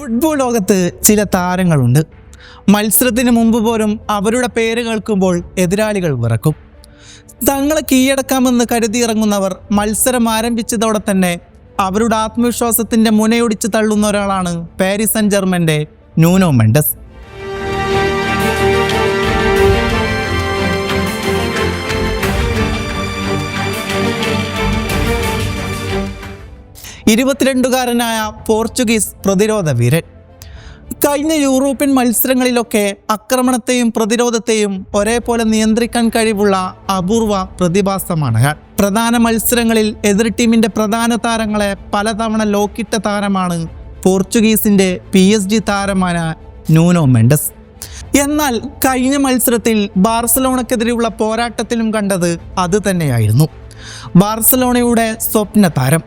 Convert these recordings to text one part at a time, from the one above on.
Football ലോകത്ത് ചില താരങ്ങളുണ്ട്. മത്സരത്തിന് മുമ്പ് പോലും അവരുടെ പേര് കേൾക്കുമ്പോൾ എതിരാളികൾ വിറക്കും. തങ്ങളെ കീഴടക്കാമെന്ന് കരുതിയിറങ്ങുന്നവർ മത്സരം ആരംഭിച്ചതോടെ തന്നെ അവരുടെ ആത്മവിശ്വാസത്തിന്റെ മുനയൊടിച്ച് തള്ളുന്ന ഒരാളാണ് പാരീസ് ജർമ്മന്റെ ന്യൂനോ മെൻഡസ്. ഇരുപത്തിരണ്ടുകാരനായ പോർച്ചുഗീസ് പ്രതിരോധ വീരൻ. കഴിഞ്ഞ യൂറോപ്യൻ മത്സരങ്ങളിലൊക്കെ ആക്രമണത്തെയും പ്രതിരോധത്തെയും ഒരേപോലെ നിയന്ത്രിക്കാൻ കഴിവുള്ള അപൂർവ പ്രതിഭാസമാണ് പ്രധാന മത്സരങ്ങളിൽ എതിർ ടീമിന്റെ പ്രധാന താരങ്ങളെ പലതവണ ലോക്കിട്ട താരമാണ് പോർച്ചുഗീസിന്റെ പി എസ് ജി താരമായ ന്യൂനോ മെൻഡസ്. എന്നാൽ കഴിഞ്ഞ മത്സരത്തിൽ ബാർസലോണക്കെതിരെയുള്ള പോരാട്ടത്തിലും കണ്ടത് അത് തന്നെയായിരുന്നു. ബാർസലോണയുടെ സ്വപ്ന താരം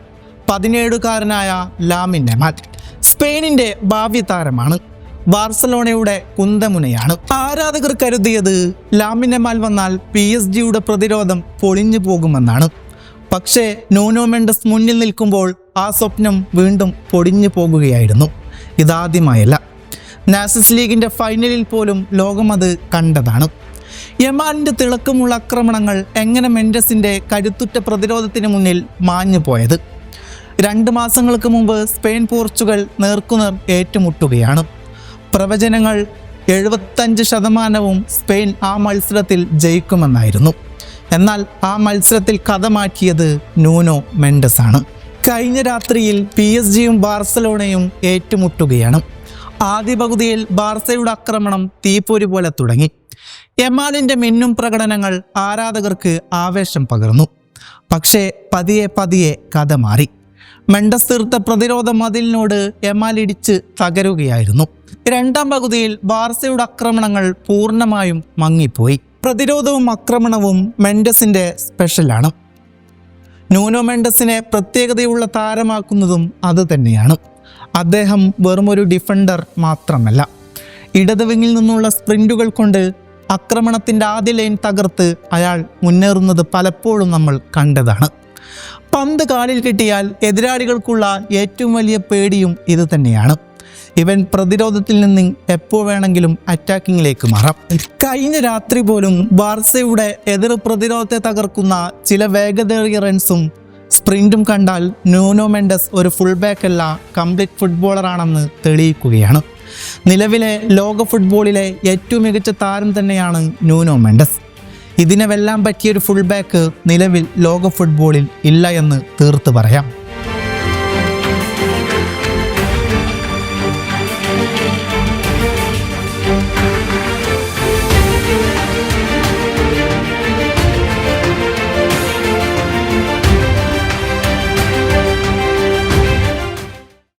പതിനേഴുകാരനായ ലാമിന്റെ മാറ്റി സ്പെയിനിന്റെ ഭാവ്യ താരമാണ് ബാർസലോണയുടെ കുന്തമുനയാണ്. ആരാധകർ കരുതിയത് ലാമിൻ മാൽ വന്നാൽ പി എസ് ജിയുടെ പ്രതിരോധം പൊളിഞ്ഞു പോകുമെന്നാണ്. പക്ഷേ നൂനോ മെൻഡസ് മുന്നിൽ നിൽക്കുമ്പോൾ ആ സ്വപ്നം വീണ്ടും പൊടിഞ്ഞു പോകുകയായിരുന്നു. ഇതാദ്യമായല്ല. നാസിസ് ലീഗിന്റെ ഫൈനലിൽ പോലും ലോകം അത് കണ്ടതാണ്. യമാലിന്റെ തിളക്കമുള്ള ആക്രമണങ്ങൾ എങ്ങനെ മെൻഡസിന്റെ കരുത്തുറ്റ പ്രതിരോധത്തിന് മുന്നിൽ മാഞ്ഞു പോയത് രണ്ട് മാസങ്ങൾക്ക് മുമ്പ് സ്പെയിൻ പോർച്ചുഗൽ നേർക്കുനേർ ഏറ്റുമുട്ടുകയാണ്. പ്രവചനങ്ങൾ എഴുപത്തഞ്ച് ശതമാനവും സ്പെയിൻ ആ മത്സരത്തിൽ ജയിക്കുമെന്നായിരുന്നു. എന്നാൽ ആ മത്സരത്തിൽ കഥ മാറ്റിയത് നൂനോ മെൻഡസ് ആണ് കഴിഞ്ഞ രാത്രിയിൽ പി എസ് ജിയും ബാർസലോണയും ഏറ്റുമുട്ടുകയാണ്. ആദ്യ പകുതിയിൽ ബാർസയുടെ ആക്രമണം തീപ്പൊരി പോലെ തുടങ്ങി. എമാലിന്റെ മിന്നും പ്രകടനങ്ങൾ ആരാധകർക്ക് ആവേശം പകർന്നു. പക്ഷേ പതിയെ പതിയെ കഥ മാറി മെൻഡസ് തീർത്ത പ്രതിരോധ മതിലിനോട് എമാൽ ഇടിച്ച് തകരുകയായിരുന്നു. രണ്ടാം പകുതിയിൽ ബാർസയുടെ ആക്രമണങ്ങൾ പൂർണമായും മങ്ങിപ്പോയി. പ്രതിരോധവും ആക്രമണവും മെൻഡസിന്റെ സ്പെഷ്യലാണ്. ന്യൂനോ മെൻഡസിനെ പ്രത്യേകതയുള്ള താരമാക്കുന്നതും അത് തന്നെയാണ്. അദ്ദേഹം വെറുമൊരു ഡിഫൻഡർ മാത്രമല്ല. ഇടതുവിങ്ങിൽ നിന്നുള്ള സ്പ്രിന്റുകൾ കൊണ്ട് ആക്രമണത്തിന്റെ ആദ്യ ലൈൻ തകർത്ത് അയാൾ മുന്നേറുന്നത് പലപ്പോഴും നമ്മൾ കണ്ടതാണ്. പന്ത് കാലിൽ കിട്ടിയാൽ എതിരാളികൾക്കുള്ള ഏറ്റവും വലിയ പേടിയും ഇത് തന്നെയാണ്. ഇവൻ പ്രതിരോധത്തിൽ നിന്ന് എപ്പോൾ വേണമെങ്കിലും അറ്റാക്കിങ്ങിലേക്ക് മാറാം. കഴിഞ്ഞ രാത്രി പോലും ബാർസയുടെ എതിർ പ്രതിരോധത്തെ തകർക്കുന്ന ചില വേഗതയേറിയ റൺസും സ്പ്രിന്റും കണ്ടാൽ ന്യൂനോ മെൻഡസ് ഒരു ഫുൾ ബാക്ക് അല്ല കംപ്ലീറ്റ് ഫുട്ബോളറാണെന്ന് തെളിയിക്കുകയാണ്. നിലവിലെ ലോക ഫുട്ബോളിലെ ഏറ്റവും മികച്ച താരം തന്നെയാണ് ന്യൂനോ മെൻഡസ്. ഇതിനെ വെല്ലാൻ പറ്റിയൊരു ഫുൾ ബാക്ക് നിലവിൽ ലോക ഫുട്ബോളിൽ ഇല്ല എന്ന് തീർത്ത് പറയാം.